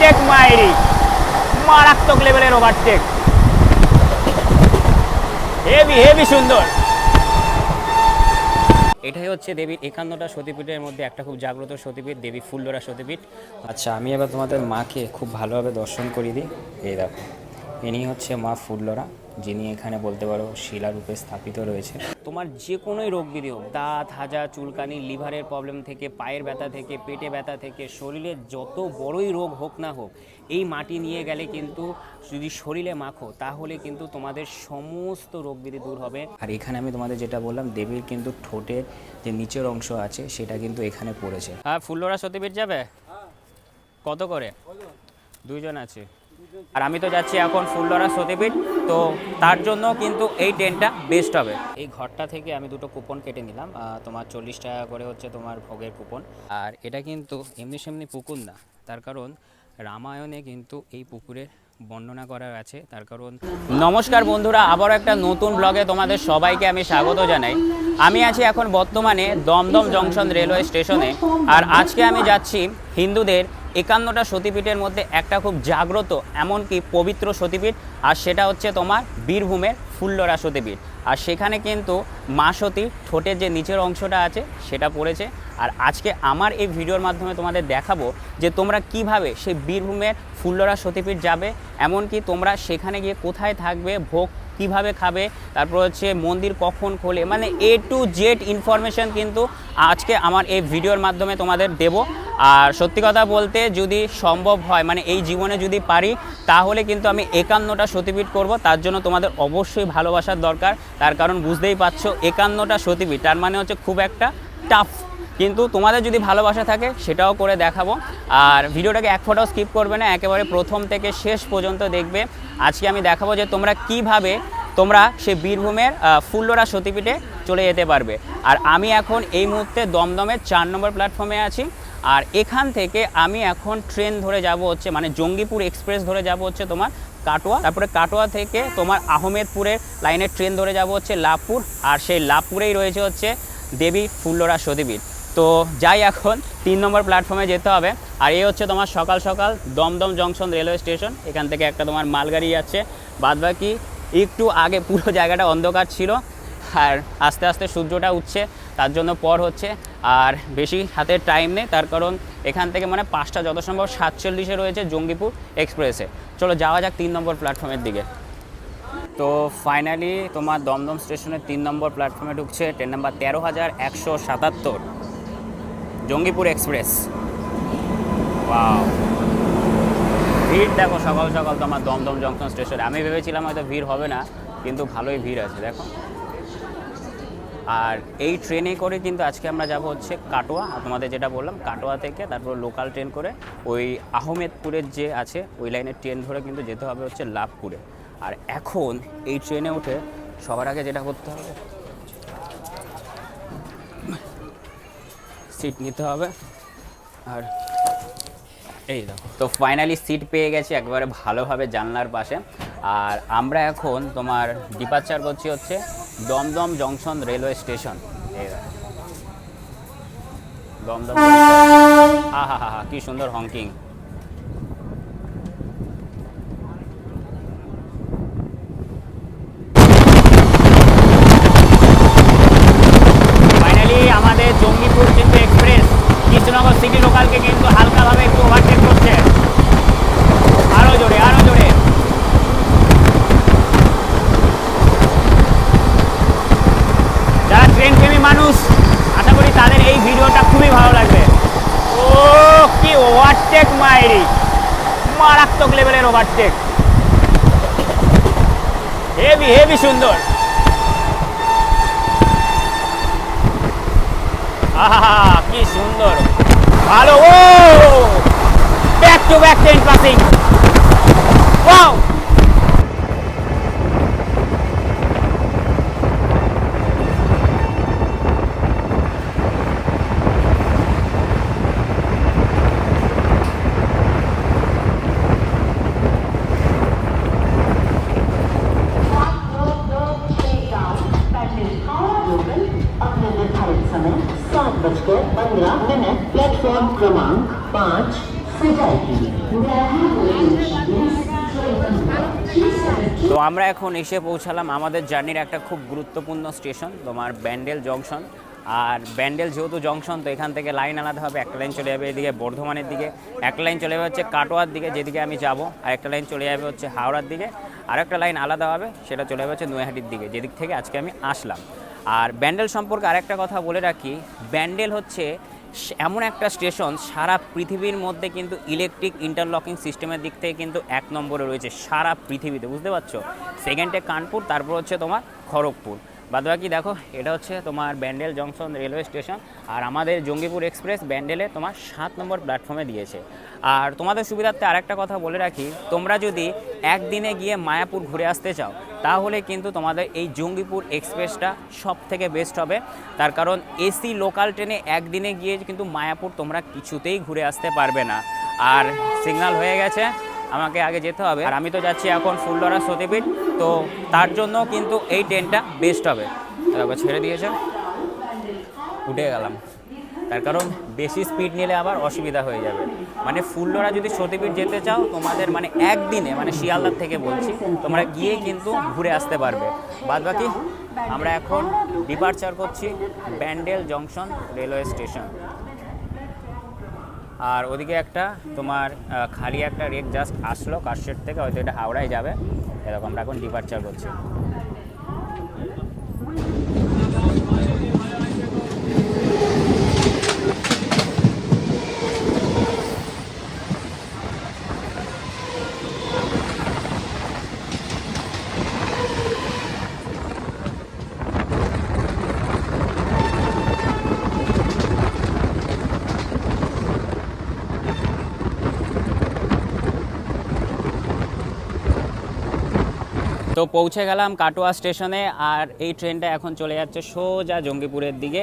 Overtake মাইরি। মারাত্মক লেভেলের ওভারটেক হেভি হেভি সুন্দর। এটাই হচ্ছে দেবীর একান্নটা সতীপীঠের মধ্যে একটা খুব জাগ্রত সতীপীঠ, দেবী ফুল্লরা সতীপীঠ। আচ্ছা আমি এবার তোমাদের মাকে খুব ভালোভাবে দর্শন করিয়ে দিই। এই দেখো, ইনি হচ্ছে মা ফুল্লরা যিনি এখানে বলতে পারো শিলারূপে স্থাপিত রয়েছে। তোমার যে কোনোই রোগ বিধি হোক দাঁত হাজা চুলকানি লিভারের প্রবলেম থেকে পায়ের ব্যথা থেকে পেটে ব্যথা থেকে শরীরে যত বড়ই রোগ হোক না হোক এই মাটি নিয়ে গেলে কিন্তু যদি শরীরে মাখো তাহলে কিন্তু তোমাদের সমস্ত রোগ বিধি দূর হবে। আর এখানে আমি তোমাদের যেটা বললাম দেবীর কিন্তু ঠোঁটের যে নিচের অংশ আছে সেটা কিন্তু এখানে পড়েছে। আর ফুল্লরা সতীপীঠ যাবে? কত করে? দুইজন আছে। আর আমি তো যাচ্ছি এখন ফুলডরা সতীপীঠ, তো তার জন্য কিন্তু এই ট্রেনটা বেস্ট হবে। এই ঘরটা থেকে আমি দুটো কুপন কেটে নিলাম তোমার চল্লিশ টাকা করে হচ্ছে তোমার ভোগের কুপন আর এটা কিন্তু এমনি সেমনি পুকুর না, তার কারণ রামায়ণে কিন্তু এই পুকুরের বর্ণনা করা আছে, তার কারণ নমস্কার বন্ধুরা, আবারও একটা নতুন ব্লগে তোমাদের সবাইকে আমি স্বাগত জানাই। আমি আছি এখন বর্তমানে দমদম জংশন রেলওয়ে স্টেশনে, আর আজকে আমি যাচ্ছি হিন্দুদের একান্নটা সতীপীঠের মধ্যে একটা খুব জাগ্রত, এমনকি পবিত্র সতীপীঠ, আর সেটা হচ্ছে তোমার বীরভূমের ফুল্লরা সতীপীঠ। আর সেখানে কিন্তু মা সতী ঠোঁটের যে নিচের অংশটা আছে, সেটা পড়েছে। আর আজকে আমার এই ভিডিওর মাধ্যমে তোমাদের দেখাবো যে তোমরা কীভাবে সেই বীরভূমের ফুল্লরা সতীপীঠ যাবে, এমনকি তোমরা সেখানে গিয়ে কোথায় থাকবে, ভোগ কীভাবে খাবে, তারপর হচ্ছে মন্দির কখন খোলে মানে এ টু জেড ইনফরমেশন কিন্তু আজকে আমার এই ভিডিওর মাধ্যমে তোমাদের দেব। আর সত্যি কথা বলতে যদি সম্ভব হয় মানে এই জীবনে যদি পারি, তাহলে কিন্তু আমি একান্নটা সতীপীঠ করব। তার জন্য তোমাদের অবশ্যই ভালোবাসার দরকার। তার কারণ বুঝতেই পারছ, একান্নটা সতীপীঠ, তার মানে হচ্ছে খুব একটা টাফ কিন্তু তোমাদের যদি ভালোবাসা থাকে, সেটাও করে দেখাবো। আর ভিডিওটাকে এক ফোটাও স্কিপ করবে না, একেবারে প্রথম থেকে শেষ পর্যন্ত দেখবে। আজকে আমি দেখাবো যে তোমরা কীভাবে তোমরা সে বীরভূমের ফুল্লরা সতীপীঠে চলে যেতে পারবে। আর আমি এখন এই মুহূর্তে দমদমের চার নম্বর প্ল্যাটফর্মে আছি। আর এখান থেকে আমি এখন ট্রেন ধরে যাব হচ্ছে মানে জঙ্গিপুর এক্সপ্রেস ধরে যাব হচ্ছে তোমার কাটোয়া। তারপরে কাটোয়া থেকে তোমার আহমেদপুরের লাইনের ট্রেন ধরে যাব হচ্ছে লাভপুর। আর সেই লাভপুরেই রয়েছে হচ্ছে দেবী ফুল্লরা সতীপীঠ। তো যাই এখন, তিন নম্বর প্ল্যাটফর্মে যেতে হবে। আর এই হচ্ছে তোমার সকাল সকাল দমদম জংশন রেলওয়ে স্টেশন। এখান থেকে একটা তোমার মালগাড়ি যাচ্ছে বাদবাকি একটু আগে পুরো জায়গাটা অন্ধকার ছিল। আর আস্তে আস্তে সূর্যটা উঠছে, তার জন্য পর হচ্ছে। আর বেশি হাতে টাইম নেই, তার কারণ এখান থেকে মানে পাঁচটা যত সম্ভব সাতচল্লিশে রয়েছে জঙ্গিপুর এক্সপ্রেসে চলো যাওয়া যাক তিন নম্বর প্ল্যাটফর্মের দিকে। তো ফাইনালি তোমার দমদম স্টেশনের তিন নম্বর প্ল্যাটফর্মে ঢুকছে, ট্রেন নাম্বার তেরো হাজার একশো সাতাত্তর। জঙ্গিপুর এক্সপ্রেস। ওয়াও ভিড় দেখো সকাল সকাল তো আমার দমদম জংশন স্টেশনে। আমি ভেবেছিলাম হয়তো ভিড় হবে না, কিন্তু ভালোই ভিড় আছে, দেখো। আর এই ট্রেনে করে কিন্তু আজকে আমরা যাব হচ্ছে কাটোয়া। তোমাদের যেটা বললাম, কাটোয়া থেকে তারপর লোকাল ট্রেন করে ওই আহমেদপুরের যে আছে, ওই লাইনের ট্রেন ধরে কিন্তু যেতে হবে হচ্ছে লাভপুরে। আর এখন এই ট্রেনে উঠে সবার আগে যেটা করতে হবে সিট নিতে হবে। আর এই দেখো। তো ফাইনালি সিট পেয়ে গেছি একবারে ভালোভাবে জানলার পাশে। আর আমরা এখন তোমার ডিপার্চার করছি হচ্ছে দমদম জংশন রেলওয়ে স্টেশন। এই। দমদম হা হা হা হা, কি সুন্দর হংকিং ফাইনালি আমাদের জঙ্গিপুর কিন্তু এক্সপ্রেস কৃষ্ণনগর সিটি লোকালকে কিন্তু হালকাভাবে একটু ওভারটেক করছে আরও জোরে আরও জোরে যারা ট্রেন প্রেমী মানুষ আশা করি তাদের এই ভিডিওটা খুবই ভালো লাগবে ও কি ওভারটেক মাইরি। মারাত্মক লেভেলের ওভারটেক হেভি হেভি সুন্দর। কি সুন্দর। ভালো। ও! Back to back ten passing wow আমরা এখন এসে পৌঁছালাম আমাদের জার্নির একটা খুব গুরুত্বপূর্ণ স্টেশন, তোমার ব্যান্ডেল জংশন। আর ব্যান্ডেল যেহেতু জংশন, তো এখান থেকে লাইন আলাদা হবে, একটা লাইন চলে যাবে এদিকে বর্ধমানের দিকে, একটা লাইন চলে যাবে হচ্ছে কাটোয়ার দিকে, যেদিকে আমি যাব, আর একটা লাইন চলে যাবে হচ্ছে হাওড়ার দিকে আর একটা লাইন আলাদা হবে, সেটা চলে যাবে হচ্ছে নৈহাটির দিকে, যেদিক থেকে আজকে আমি আসলাম। আর ব্যান্ডেল সম্পর্কে আরেকটা কথা বলে রাখি, ব্যান্ডেল হচ্ছে এমন একটা স্টেশন সারা পৃথিবীর মধ্যে কিন্তু ইলেকট্রিক ইন্টারলকিং সিস্টেমের দিক থেকে কিন্তু এক নম্বরে রয়েছে সারা পৃথিবীতে, বুঝতে পারছ? সেকেন্ডে কানপুর, তারপর হচ্ছে তোমার খড়গপুর। বাদবাকি দেখো, এটা হচ্ছে তোমার ব্যান্ডেল জংশন রেলওয়ে স্টেশন আর আমাদের জঙ্গিপুর এক্সপ্রেস ব্যান্ডেলে তোমার সাত নম্বর প্ল্যাটফর্মে দিয়েছে। আর তোমাদের সুবিধার্থে আরেকটা কথা বলে রাখি, তোমরা যদি একদিনে গিয়ে মায়াপুর ঘুরে আসতে চাও তাহলে কিন্তু তোমাদের এই জঙ্গিপুর এক্সপ্রেসটা সব থেকে বেস্ট হবে। তার কারণ এসি লোকাল ট্রেনে একদিনে গিয়ে কিন্তু মায়াপুর তোমরা কিছুতেই ঘুরে আসতে পারবে না। আর সিগন্যাল হয়ে গেছে, আমাকে আগে যেতে হবে। আর আমি তো যাচ্ছি এখন ফুলডরা সতীপীঠ, তো তার জন্য কিন্তু এই ট্রেনটা বেস্ট হবে। ছেড়ে দিয়েছে, উঠে গেলাম। তার কারণ বেশি স্পিড নিলে আবার অসুবিধা হয়ে যাবে। মানে ফুলডরা যদি সতীপীঠ যেতে চাও, তোমাদের মানে একদিনে মানে শিয়ালদার থেকে বলছি, তোমরা গিয়ে কিন্তু ঘুরে আসতে পারবে। বাদ বাকি আমরা এখন ডিপার্চার করছি ব্যান্ডেল জংশন রেলওয়ে স্টেশন। আর ওদিকে একটা তোমার খালি একটা রেক জাস্ট আসলো কারশেড থেকে, হয়তো এটা হাওড়ায় যাবে। এরকম আমরা এখন ডিপার্চার করছি। তো পৌঁছে গেলাম কাটোয়া স্টেশনে আর এই ট্রেনটা এখন চলে যাচ্ছে সোজা জঙ্গিপুরের দিকে।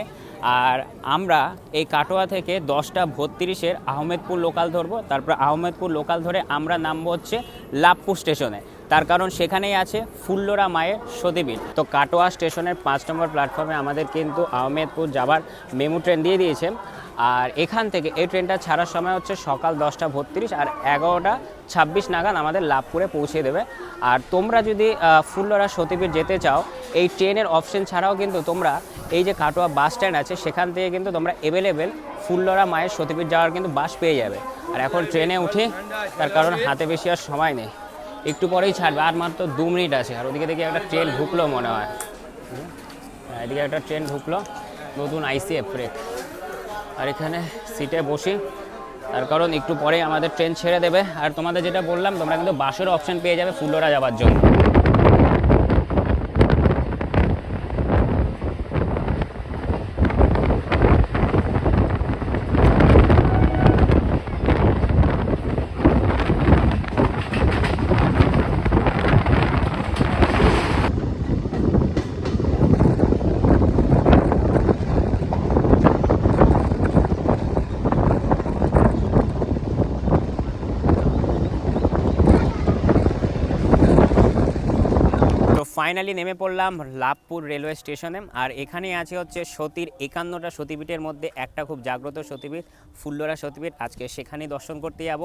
আর আমরা এই কাটোয়া থেকে দশটা বত্রিশের আহমেদপুর লোকাল ধরবো। তারপর আহমেদপুর লোকাল ধরে আমরা নামবো হচ্ছে লাভপুর স্টেশনে। তার কারণ সেখানেই আছে ফুল্লরা মায়ের সতীবীর তো কাটোয়া স্টেশনের পাঁচ নম্বর প্ল্যাটফর্মে আমাদের কিন্তু আহমেদপুর যাবার মেমু ট্রেন দিয়ে দিয়েছে। আর এখান থেকে এই ট্রেনটা ছাড়ার সময় হচ্ছে সকাল দশটা বত্রিশ আর এগারোটা ছাব্বিশ নাগাদ আমাদের লাভপুরে পৌঁছে দেবে। আর তোমরা যদি ফুল্লরা সতীপীঠ যেতে চাও এই ট্রেনের অপশন ছাড়াও কিন্তু তোমরা এই যে কাটোয়া বাস স্ট্যান্ড আছে সেখান থেকে কিন্তু তোমরা অ্যাভেলেবেল ফুল্লরা মায়ের সতীপীঠ যাওয়ার কিন্তু বাস পেয়ে যাবে। আর এখন ট্রেনে উঠে তার কারণ হাতে বেশি আর সময় নেই। একটু পরেই ছাড়বে আর মাত্র দু মিনিট আছে। আর ওদিকে দেখি একটা ট্রেন ঢুকলো মনে হয়। হ্যাঁ, এদিকে একটা ট্রেন ঢুকলো নতুন আইসিএফ ব্রেক আর এখানে সিটে বসি। তার কারণ একটু পরে আমাদের ট্রেন ছেড়ে দেবে। আর তোমাদের যেটা বললাম, তোমরা কিন্তু বাসের অপশন পেয়ে যাবে ফুলোরা যাওয়ার জন্য। ফাইনালি নেমে পড়লাম লাভপুর রেলওয়ে স্টেশনে আর এখানেই আছে হচ্ছে সতীর একান্নটা সতীপীঠের মধ্যে একটা খুব জাগ্রত সতীপীঠ, ফুল্লরা সতীপীঠ। আজকে সেখানেই দর্শন করতে যাব।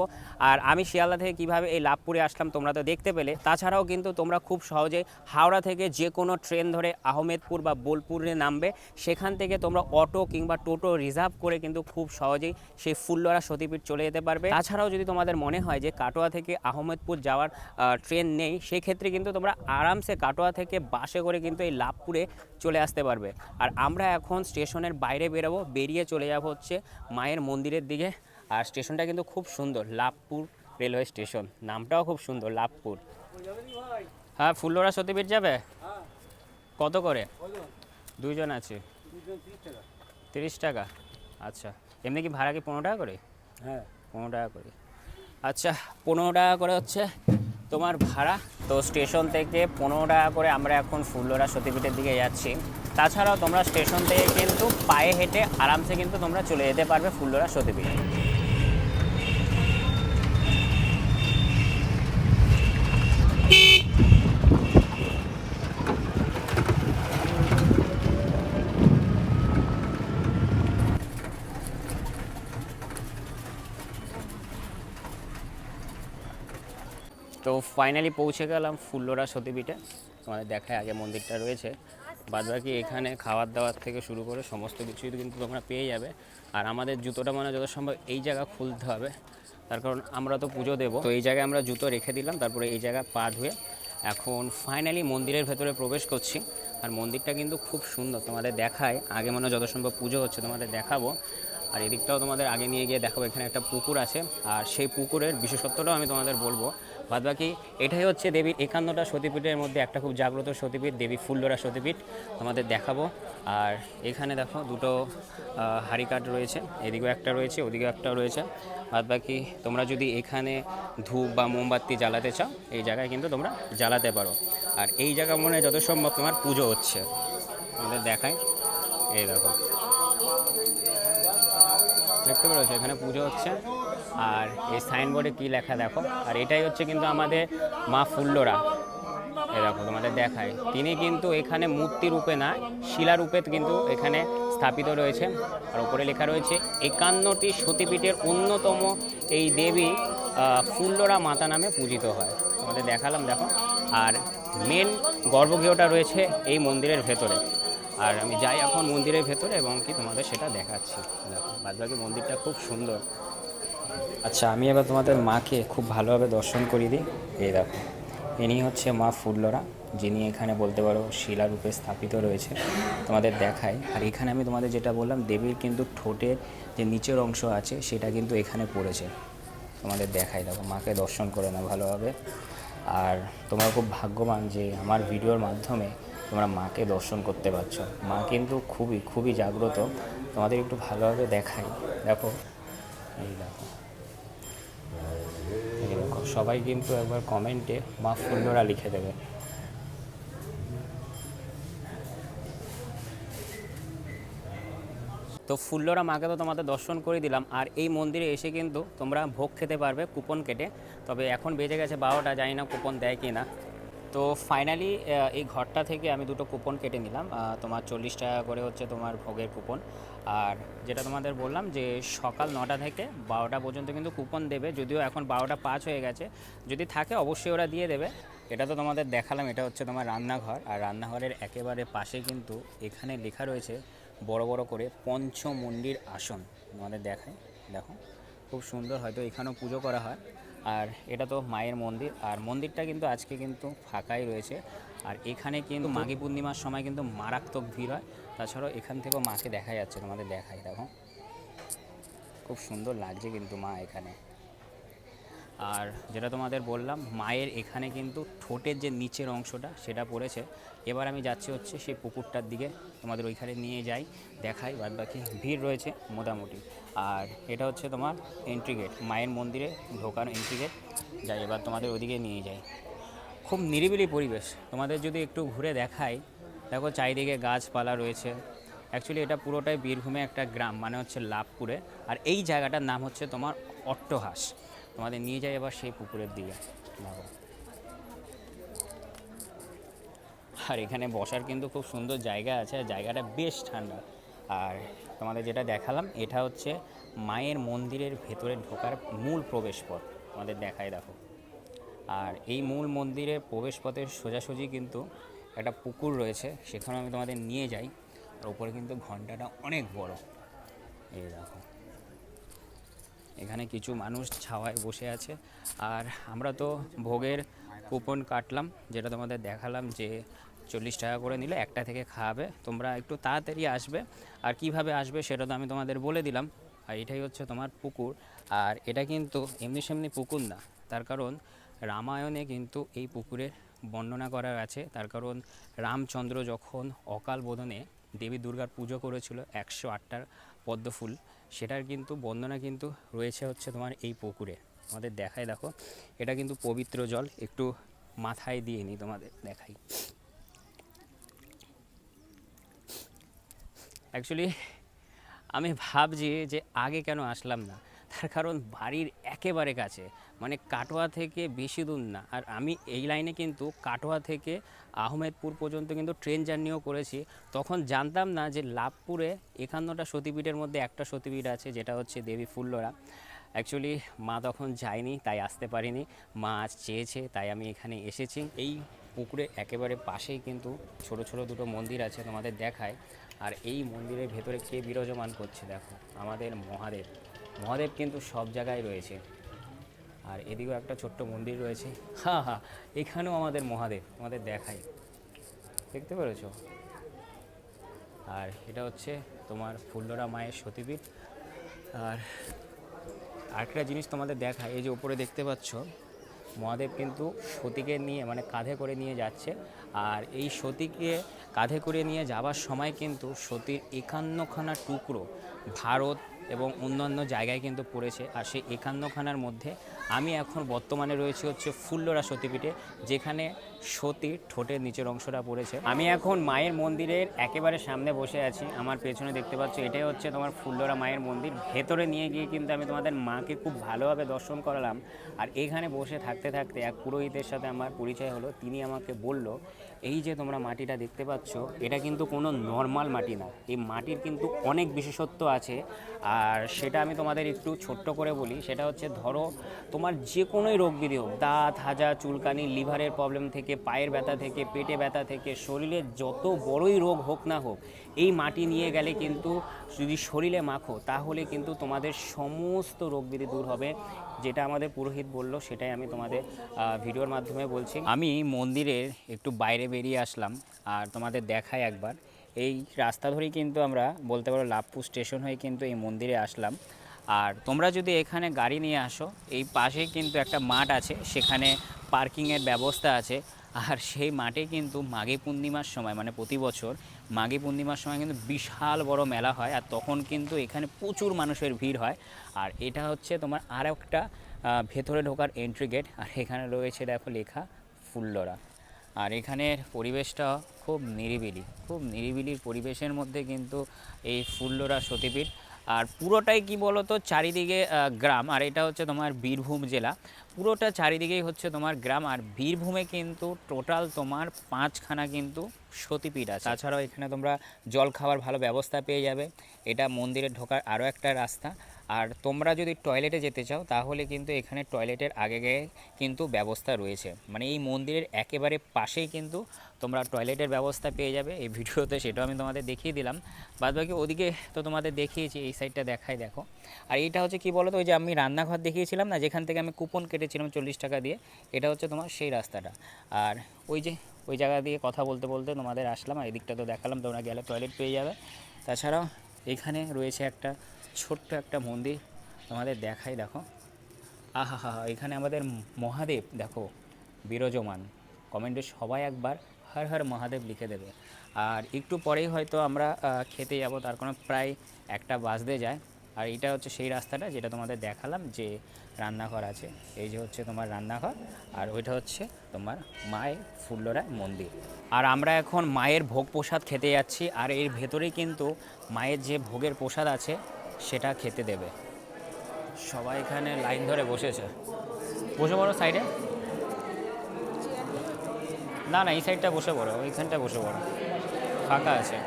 আর আমি শিয়ালদা থেকে কীভাবে এই লাভপুরে আসলাম তোমরা তো দেখতে পেলে। তাছাড়াও কিন্তু তোমরা খুব সহজে হাওড়া থেকে যে কোনো ট্রেন ধরে আহমেদপুর বা বোলপুরে নামবে। সেখান থেকে তোমরা অটো কিংবা টোটো রিজার্ভ করে কিন্তু খুব সহজেই সেই ফুল্লরা সতীপীঠ চলে যেতে পারবে। তাছাড়াও যদি তোমাদের মনে হয় যে কাটোয়া থেকে আহমেদপুর যাওয়ার ট্রেন নেই, সেক্ষেত্রে কিন্তু তোমরা আরামসে কাটোয়া থেকে বাসে করে কিন্তু এই লাভপুরে চলে আসতে পারবে। আর আমরা এখন স্টেশনের বাইরে বেরোবো বেরিয়ে চলে যাব হচ্ছে মায়ের মন্দিরের দিকে। আর স্টেশনটা কিন্তু খুব সুন্দর লাভপুর রেলওয়ে স্টেশন। নামটাও খুব সুন্দর লাভপুর। হ্যাঁ ফুল্লরা সতীপীঠ যাবে? কত করে? দুইজন আছে। তিরিশ টাকা? আচ্ছা এমনি কি ভাড়া কি পনেরো টাকা করে? হ্যাঁ। পনেরো টাকা করে। আচ্ছা পনেরো টাকা করে হচ্ছে তোমার ভাড়া? তো স্টেশন থেকে পনেরো টাকা করে আমরা এখন ফুল্লরা সতীপীঠের দিকে যাচ্ছি। তাছাড়াও তোমরা স্টেশন থেকে কিন্তু পায়ে হেঁটে আরামসে কিন্তু তোমরা চলে যেতে পারবে ফুল্লরা সতীপীঠ। ফাইনালি পৌঁছে গেলাম ফুল্লরা সতীপীঠে। তোমাদের দেখায় আগে মন্দিরটা রয়েছে। বাদ বাকি এখানে খাবার দাবার থেকে শুরু করে সমস্ত কিছুই কিন্তু তোমরা পেয়ে যাবে। আর আমাদের জুতোটা মানে যত সম্ভব এই জায়গা খুলতে হবে। তার কারণ আমরা তো পুজো দেবো। তো এই জায়গায় আমরা জুতো রেখে দিলাম, তারপরে এই জায়গা পা ধুয়ে এখন ফাইনালি মন্দিরের ভেতরে প্রবেশ করছি। আর মন্দিরটা কিন্তু খুব সুন্দর, তোমাদের দেখায়। আগে মনে যত সম্ভব পুজো হচ্ছে, তোমাদের দেখাবো। আর এদিকটাও তোমাদের আগে নিয়ে গিয়ে দেখাবো, এখানে একটা পুকুর আছে। আর সেই পুকুরের বিশেষত্বটাও আমি তোমাদের বলব। বাদ বাকি এটাই হচ্ছে দেবীর একান্নটা সতীপীঠের মধ্যে একটা খুব জাগ্রত সতীপীঠ, দেবী ফুল্লরা সতীপীঠ। তোমাদের দেখাবো। আর এখানে দেখো দুটো হাড়ি কাঠ রয়েছে। এদিকেও একটা রয়েছে, ওদিকেও একটা রয়েছে। বাদ বাকি তোমরা যদি এখানে ধূপ বা মোমবাতি জ্বালাতে চাও, এই জায়গায় কিন্তু তোমরা জ্বালাতে পারো। আর এই জায়গা মনে হয় যত সম্ভব তোমার পুজো হচ্ছে। তোমাদের দেখায় এই দেখো। দেখতে পেরেছ? এখানে পুজো হচ্ছে। আর এই সাইনবোর্ডে কী লেখা দেখো? আর এটাই হচ্ছে কিন্তু আমাদের মা ফুল্লরা। দেখো, তোমাদের দেখায় তিনি কিন্তু এখানে মূর্তি রূপে না, শিলা রূপে কিন্তু এখানে স্থাপিত রয়েছে। আর উপরে লেখা রয়েছে, একান্নটি সতীপীঠের অন্যতম এই দেবী ফুল্লরা মাতা নামে পূজিত হয়। তোমাদের দেখালাম, দেখো। আর মেন গর্ভগৃহটা রয়েছে এই মন্দিরের ভেতরে। আর আমি যাই এখন মন্দিরের ভেতরে এবং কি তোমাদের সেটা দেখাচ্ছি। দেখো, বাদবাকি মন্দিরটা খুব সুন্দর। আচ্ছা আমি এবার তোমাদের মাকে খুব ভালোভাবে দর্শন করিয়ে দিই। এই দেখো, ইনি হচ্ছে মা ফুল্লরা যিনি এখানে বলতে পারো শিলারূপে স্থাপিত রয়েছে। তোমাদের দেখায় আর এখানে আমি তোমাদের যেটা বললাম, দেবীর কিন্তু ঠোঁটের যে নিচের অংশ আছে, সেটা কিন্তু এখানে পড়েছে। তোমাদের দেখাই, দেখো, মাকে দর্শন করে না ভালোভাবে। আর তোমরা খুব ভাগ্যবান যে আমার ভিডিওর মাধ্যমে তোমরা মাকে দর্শন করতে পারছ। মা কিন্তু খুবই খুবই জাগ্রত। তোমাদের একটু ভালোভাবে দেখাই। দেখো এই দেখো এই দেখো। সবাই কিন্তু একবার কমেন্টে মা ফুল্লরা লিখে দেবে। তো ফুল্লরা মাকে তো তোমাদের দর্শন করে দিলাম, আর এই মন্দিরে এসে কিন্তু তোমরা ভোগ খেতে পারবে, কুপন কেটে। তবে এখন বেজে গেছে বারোটা, জানি না কুপন দেয় কি না তো ফাইনালি এই ঘরটা থেকে আমি দুটো কুপন কেটে নিলাম। তোমার চল্লিশ টাকা করে হচ্ছে তোমার ভোগের কুপন আর যেটা তোমাদের বললাম যে সকাল নটা থেকে বারোটা পর্যন্ত কিন্তু কুপন দেবে, যদিও এখন বারোটা পাঁচ হয়ে গেছে। যদি থাকে অবশ্যই ওরা দিয়ে দেবে। এটা তো তোমাদের দেখালাম, এটা হচ্ছে তোমার রান্নাঘর। আর রান্নাঘরের একেবারে পাশে কিন্তু এখানে লেখা রয়েছে বড় বড় করে পঞ্চমন্ডির আসন। তোমাদের দেখায় দেখো। খুব সুন্দর হয়তো এখানেও পুজো করা হয়। আর এটা তো মায়ের মন্দির আর মন্দিরটা কিন্তু আজকে কিন্তু ফাঁকাই রয়েছে। আর এখানে কিন্তু মাঘী পূর্ণিমার সময় কিন্তু মারাত্মক ভিড় হয়। তাছাড়াও এখান থেকেও মাকে দেখা যাচ্ছে তোমাদের দেখাই দেখো। খুব সুন্দর লাগছে কিন্তু মা এখানে। আর যেটা তোমাদের বললাম, মায়ের এখানে কিন্তু ঠোঁটের যে নিচের অংশটা সেটা পড়েছে। এবার আমি যাচ্ছি হচ্ছে সেই পুকুরটার দিকে, তোমাদের ওইখানে নিয়ে যাই, দেখাই, বাদ বাকি ভিড় রয়েছে মোটামুটি। আর এটা হচ্ছে তোমার এন্ট্রি গেট মায়ের মন্দিরে ঢোকানো এন্ট্রি গেট যাই, এবার তোমাদের ওদিকে নিয়ে যাই। খুব নিরিবিলি পরিবেশ। তোমাদের যদি একটু ঘুরে দেখাই, দেখো চারিদিকে গাছপালা রয়েছে। অ্যাকচুয়ালি এটা পুরোটাই বীরভূমে একটা গ্রাম মানে হচ্ছে লাভপুরে। আর এই জায়গাটার নাম হচ্ছে তোমার অট্টহাস। তোমাদের নিয়ে যাই এবার সেই পুকুরের দিকে। দেখো। আর এখানে বসার কিন্তু খুব সুন্দর জায়গা আছে, আর জায়গাটা বেশ ঠান্ডা। আর তোমাদের যেটা দেখালাম, এটা হচ্ছে মায়ের মন্দিরের ভেতরে ঢোকার মূল প্রবেশপথ। তোমাদের দেখায় দেখো। আর এই মূল মন্দিরের প্রবেশপথের সোজাসুজি কিন্তু একটা পুকুর রয়েছে সেখানে আমি তোমাদের নিয়ে যাই। আর উপরে কিন্তু ঘন্টাটা অনেক বড়। এই দেখো। এখানে কিছু মানুষ ছাওয়ায় বসে আছে। আর আমরা তো ভোগের কুপন কাটলাম, যেটা তোমাদের দেখালাম যে চল্লিশ টাকা করে নিলে একটা থেকে খাওয়াবে তোমরা একটু তাড়াতাড়ি আসবে। আর কীভাবে আসবে সেটা তো আমি তোমাদের বলে দিলাম। আর এটাই হচ্ছে তোমার পুকুর। আর এটা কিন্তু এমনি সেমনি পুকুর না। তার কারণ রামায়ণে কিন্তু এই পুকুরের বর্ণনা করা আছে। তার কারণ রামচন্দ্র যখন অকাল বোধনে দেবী দুর্গার পুজো করেছিল, একশো আটটার পদ্মফুল সেটার কিন্তু বন্দনা কিন্তু রয়েছে হচ্ছে তোমার এই পুকুরে। আমাদের দেখায় দেখো, এটা কিন্তু পবিত্র জল, একটু মাথায় দিয়ে নিই তোমাদের দেখাই। অ্যাকচুয়ালি আমি ভাবছি যে আগে কেন আসলাম না? তার কারণ বাড়ির একেবারে কাছে। মানে কাটোয়া থেকে বেশি দূর না। আর আমি এই লাইনে কিন্তু কাটোয়া থেকে আহমেদপুর পর্যন্ত কিন্তু ট্রেন জার্নিও করেছি। তখন জানতাম না যে লাভপুরে একান্নটা সতীপীঠের মধ্যে একটা সতীপীঠ আছে, যেটা হচ্ছে দেবী ফুল্লরা অ্যাকচুয়ালি মা তখন যায়নি, তাই আসতে পারিনি। মা আজ চেয়েছে, তাই আমি এখানে এসেছি। এই পুকুরে একেবারে পাশেই কিন্তু ছোট ছোট দুটো মন্দির আছে তোমাদের দেখায়। আর এই মন্দিরের ভেতরে কে বিরাজমান করছে দেখো, আমাদের মহাদেব। মহাদেব কিন্তু সব জায়গায় রয়েছে। আর এদিকেও একটা ছোট্ট মন্দির রয়েছে। হা হ্যাঁ এখানেও আমাদের মহাদেব, আমাদের দেখাই। দেখতে পেরেছ? আর এটা হচ্ছে তোমার ফুল্লরা মায়ের সতীপীঠ। আর আরেকটা জিনিস তোমাদের দেখায়, এই যে উপরে দেখতে পাচ্ছ, মহাদেব কিন্তু সতীকে নিয়ে মানে কাঁধে করে নিয়ে যাচ্ছে। আর এই সতীকে কাঁধে করে নিয়ে যাওয়ার সময় কিন্তু সতীর একান্নখানা টুকরো ভারত এবং অন্যান্য জায়গায় কিন্তু পড়েছে। আর সেই একান্নখানার মধ্যে আমি এখন বর্তমানে রয়েছে হচ্ছে ফুল্লরা সতীপীঠে, যেখানে সতীর ঠোঁটের নিচের অংশটা পড়েছে। আমি এখন মায়ের মন্দিরের একেবারে সামনে বসে আছি, আমার পেছনে দেখতে পাচ্ছ, এটাই হচ্ছে তোমার ফুল্লরা মায়ের মন্দির। ভেতরে নিয়ে গিয়ে কিন্তু আমি তোমাদের মাকে খুব ভালোভাবে দর্শন করালাম। আর এখানে বসে থাকতে থাকতে এক পুরোহিতের সাথে আমার পরিচয় হলো, তিনি আমাকে বলল, এই যে তোমরা মাটিটা দেখতে পাচ্ছ, এটা কিন্তু কোনো নর্মাল মাটি না। এই মাটির কিন্তু অনেক বিশেষত্ব আছে। আর সেটা আমি তোমাদের একটু ছোট্ট করে বলি, সেটা হচ্ছে ধরো, তোমার যে কোনোই রোগ বিধি হোক, দাঁত, হাজা, চুলকানি, লিভারের প্রবলেম থেকে পায়ের ব্যথা থেকে, পেটে ব্যথা থেকে, শরীরে যত বড়ই রোগ হোক না হোক, এই মাটি নিয়ে গেলে কিন্তু যদি শরীরে মাখো, তাহলে কিন্তু তোমাদের সমস্ত রোগ বিধি দূর হবে। যেটা আমাদের পুরোহিত বলল, সেটাই আমি তোমাদের ভিডিওর মাধ্যমে বলছি। আমি মন্দিরের একটু বাইরে বেরিয়ে আসলাম, আর তোমাদের দেখাই একবার। এই রাস্তা ধরেই কিন্তু আমরা বলতে পারো লাভপুর স্টেশন হয়ে কিন্তু এই মন্দিরে আসলাম। আর তোমরা যদি এখানে গাড়ি নিয়ে আসো, এই পাশেই কিন্তু একটা মাঠ আছে, সেখানে পার্কিংয়ের ব্যবস্থা আছে। আর সেই মাঠে কিন্তু মাঘে পূর্ণিমার সময় মানে প্রতি বছর মাঘে পূর্ণিমার সময় কিন্তু বিশাল বড় মেলা হয় আর তখন কিন্তু এখানে প্রচুর মানুষের ভিড় হয়। আর এটা হচ্ছে তোমার আর একটা ভেতরে ঢোকার এন্ট্রি গেট আর এখানে রয়েছে দেখো লেখা ফুল্লরা আর এখানের পরিবেশটা খুব নিরিবিলি, খুব নিরিবিলির পরিবেশের মধ্যে কিন্তু এই ফুল্লরা সতীপীঠ আর পুরোটাই কি বলতো? চারিদিকে গ্রাম। আর এটা হচ্ছে তোমার বীরভূম জেলা। পুরোটা চারিদিকেই হচ্ছে তোমার গ্রাম। আর বীরভূমে কিন্তু টোটাল তোমার পাঁচখানা কিন্তু সতীপীঠ আছে। তাছাড়াও এখানে তোমরা জল খাওয়ার ভালো ব্যবস্থা পেয়ে যাবে। এটা মন্দিরে ঢোকার আরও একটা রাস্তা। আর তোমরা যদি টয়লেটে যেতে চাও, তাহলে কিন্তু এখানে টয়লেটের আগে কিন্তু ব্যবস্থা রয়েছে। মানে এই মন্দিরের একেবারে পাশেই কিন্তু তোমরা টয়লেটের ব্যবস্থা পেয়ে যাবে। এই ভিডিওতে সেটাও আমি তোমাদের দেখিয়ে দিলাম। বাদ বাকি ওদিকে তো তোমাদের দেখিয়েছি, এই সাইডটা দেখাই দেখো। আর এইটা হচ্ছে কি বলো তো ওই যে আমি রান্নাঘর দেখিয়েছিলাম না, যেখান থেকে আমি কুপন কেটেছিলাম চল্লিশ টাকা দিয়ে, এটা হচ্ছে তোমার সেই রাস্তাটা। আর ওই যে ওই জায়গা দিয়ে কথা বলতে বলতে তোমাদের আসলাম, আর এদিকটা তো দেখালাম, তোমরা গেলে টয়লেট পেয়ে যাবে। তাছাড়াও এখানে রয়েছে একটা ছোট্ট একটা মন্দির তোমাদের দেখাই, দেখো। আহা হা এখানে আমাদের মহাদেব, দেখো, বিরাজমান। কমেন্টে সবাই একবার হর হর মহাদেব লিখে দেবে। আর একটু পরেই হয়তো আমরা খেতে যাব, তার কোনো প্রায় একটা বাজতে যায়। আর এটা হচ্ছে সেই রাস্তাটা যেটা তোমাদের দেখালাম যে রান্নাঘর আছে। এই যে হচ্ছে তোমার রান্নাঘর, আর ওইটা হচ্ছে তোমার মায়ের ফুল্লরা মন্দির। আর আমরা এখন মায়ের ভোগ প্রসাদ খেতে যাচ্ছি, আর এর ভেতরেই কিন্তু মায়ের যে ভোগের প্রসাদ আছে সেটা খেতে দেবে। সবাই এখানে লাইন ধরে বসেছে। বসে পড়ো সাইডে না না, এই সাইডটা বসে পড়ো, ওইখানটা বসে পড়ো। ফাঁকা আছে।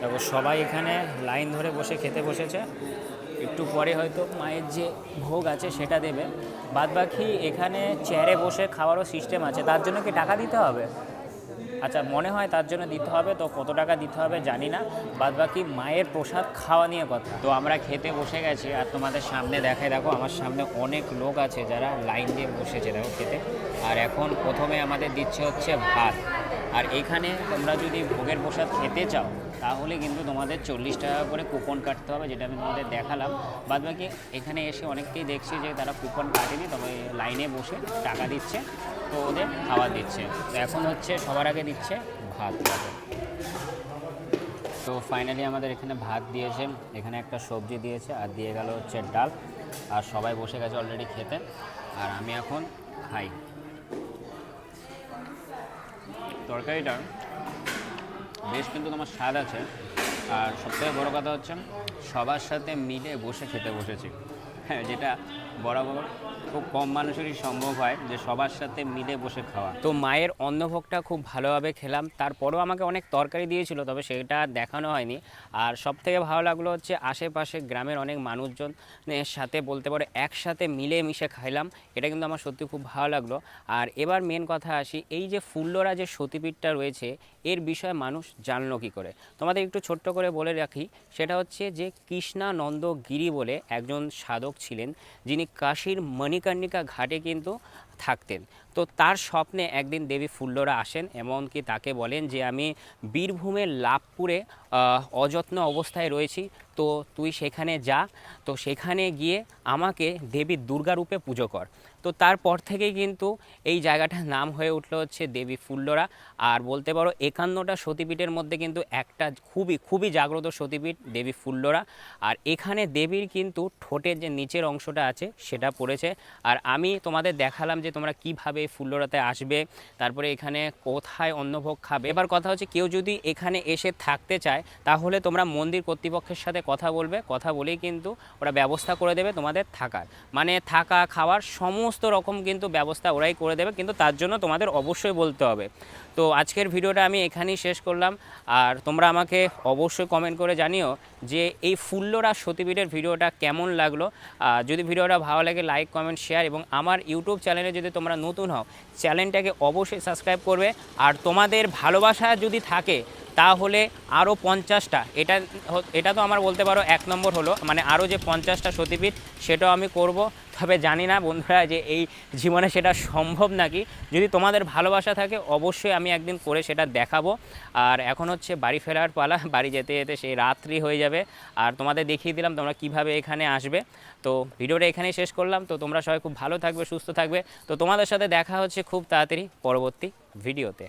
দেখো, সবাই এখানে লাইন ধরে বসে খেতে বসেছে। একটু পরে হয়তো মায়ের যে ভোগ আছে সেটা দেবে। বাদ বাকি এখানে চেয়ারে বসে খাওয়ারও সিস্টেম আছে। তার জন্য কি টাকা দিতে হবে? আচ্ছা মনে হয় তার জন্য দিতে হবে, তো কত টাকা দিতে হবে জানি না। বাদ বাকি মায়ের প্রসাদ খাওয়া নিয়ে কথা। তো আমরা খেতে বসে গেছি, আর তোমাদের সামনে দেখায় দেখো আমার সামনে অনেক লোক আছে যারা লাইন দিয়ে বসেছে, দেখো খেতে। আর এখন প্রথমে আমাদের দিচ্ছে হচ্ছে ভাত। আর এখানে তোমরা যদি ভোগের প্রসাদ খেতে চাও, তাহলে কিন্তু তোমাদের চল্লিশ টাকা করে কুপন কাটতে হবে, যেটা আমি তোমাদের দেখালাম। বাদ বাকি এখানে এসে অনেককেই দেখছি যে তারা কুপন কাটেনি, তবে লাইনে বসে টাকা দিচ্ছে। তো ওদের খাবার দিচ্ছে। তো এখন হচ্ছে সবার আগে দিচ্ছে ভাত। তো ফাইনালি আমাদের এখানে ভাত দিয়েছে। এখানে একটা সবজি দিয়েছে আর দিয়ে গেল হচ্ছে ডাল। আর সবাই বসে গেছে অলরেডি খেতে। আর আমি এখন খাই। তরকারিটা বেশ কিন্তু তোমার স্বাদ আছে। আর সবথেকে বড় কথা হচ্ছে সবার সাথে মিলে বসে খেতে বসেছি। হ্যাঁ যেটা বরাবর খুব কম মানুষেরই সম্ভব হয় যে সবার সাথে মিলে বসে খাওয়া। তো মায়ের অন্নভোগটা খুব ভালোভাবে খেলাম, তারপরেও আমাকে অনেক তরকারি দিয়েছিল, তবে সেটা দেখানো হয়নি। আর সব থেকে ভালো লাগল হচ্ছে আশেপাশে গ্রামের অনেক মানুষজনের সাথে বলতে পারো একসাথে মিলে মিশে খাইলাম, এটা কিন্তু আমার সত্যি খুব ভালো লাগল। আর এবার মেন কথা আসি, এই যে ফুল্লরা যে সতীপীঠটা রয়েছে, এর বিষয়ে মানুষ জানলো কী করে? তোমাদের একটু ছোট্ট করে বলে রাখি, সেটা হচ্ছে যে কৃষ্ণানন্দ গিরি বলে একজন সাধক ছিলেন, যিনি কাশীর মণিকর্ণিকা ঘাটে কিন্তু থাকতেন। তো তার স্বপ্নে একদিন দেবী ফুল্লরা আসেন, এমনকি তাকে বলেন যে, আমি বীরভূমের লাভপুরে অযত্ন অবস্থায় রয়েছি, তো তুই সেখানে যা। তো সেখানে গিয়ে আমাকে দেবী দুর্গা রূপে পুজো কর। তো তারপর থেকেই কিন্তু এই জায়গাটার নাম হয়ে উঠল হচ্ছে দেবী ফুল্লরা। আর বলতে পারো, একান্নটা সতীপীঠের মধ্যে কিন্তু একটা খুবই খুবই জাগ্রত সতীপীঠ দেবী ফুল্লরা। আর এখানে দেবীর কিন্তু ঠোঁটের যে নিচের অংশটা আছে, সেটা পড়েছে। আর আমি তোমাদের দেখালাম যে তোমরা কীভাবে এই ফুল্লরাতে আসবে, তারপরে এখানে কোথায় অন্নভোগ খাবে? এবার কথা হচ্ছে কেউ যদি এখানে এসে থাকতে চায়, তাহলে তোমরা মন্দির কর্তৃপক্ষের সাথে কথা বলবে, কথা বলেই কিন্তু ওরা ব্যবস্থা করে দেবে তোমাদের থাকার। মানে থাকা, খাওয়ার সমস্ত রকম কিন্তু ব্যবস্থা ওরাই করে দেবে, কিন্তু তার জন্য তোমাদের অবশ্যই বলতে হবে। তো আজকের ভিডিওটা আমি এখানেই শেষ করলাম। আর তোমরা আমাকে অবশ্যই কমেন্ট করে জানিও যে এই ফুল্লরা সতীপীঠের ভিডিওটা কেমন লাগল। আর যদি ভিডিওটা ভালো লাগে লাইক কমেন্ট শেয়ার এবং আমার ইউটিউব চ্যানেলে যদি তোমরা নতুন হও, চ্যানেলটাকে অবশ্যই সাবস্ক্রাইব করবে। আর তোমাদের ভালোবাসা যদি থাকে, তাহলে আরও পঞ্চাশটা, এটা এটা তো আমার বলতে পারো এক নম্বর হলো মানে আরও যে পঞ্চাশটা সতীপীঠ, সেটাও আমি করব। তবে জানি না বন্ধুরা যে এই জীবনে সেটা সম্ভব নাকি। যদি তোমাদের ভালোবাসা থাকে, অবশ্যই আমি একদিন করে সেটা দেখাবো। আর এখন হচ্ছে বাড়ি ফেরার পালা, বাড়ি যেতে যেতে সেই রাত্রি হয়ে যাবে। আর তোমাদের দেখিয়ে দিলাম তোমরা কীভাবে এখানে আসবে। তো ভিডিওটা এখানেই শেষ করলাম। তো তোমরা সবাই খুব ভালো থাকবে, সুস্থ থাকবে। তো তোমাদের সাথে দেখা হচ্ছে খুব তাড়াতাড়ি পরবর্তী ভিডিওতে।